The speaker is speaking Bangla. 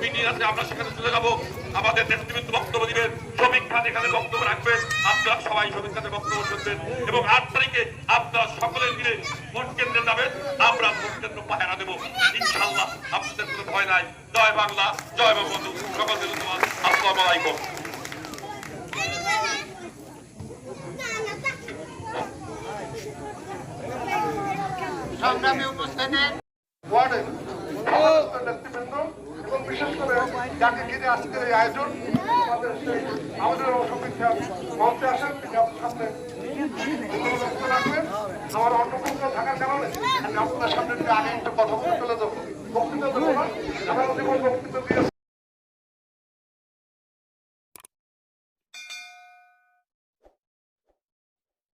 মিটিং আছে আমরা সেখানে চলে যাব। আমাদের নেতৃবৃন্দ বক্তব্য দিবেন। শ্রমিক খান এখানে বক্তব্য রাখবেন। আপনারা সবাই শ্রমিক খানের বক্তব্য শুনবেন। এবং আট তারিখে আপনারা সকলে মিলে ভোট কেন্দ্রে যাবেন। আমরা ভোট কেন্দ্র পাহারা দেবো। ইনশাল্লাহ আপনাদের কোনো ভয় নাই। জয় বাংলা জয় বঙ্গবন্ধু। সকল ধন্যবাদ। আসসালামু আলাইকুম। সংগ্রামী উপস্থিতি। যাকে ঘিরে আজকের এই আয়োজন, আমাদের আমাদের অসুবিধা মঞ্চে আসেন, তিনি সামনে রাখবেন। আমার অন্য থাকার কারণে আমি আপনার সামনে আগে একটা কথা বলে চলে যাব। বক্তৃতা দেবো না আমরা জীবন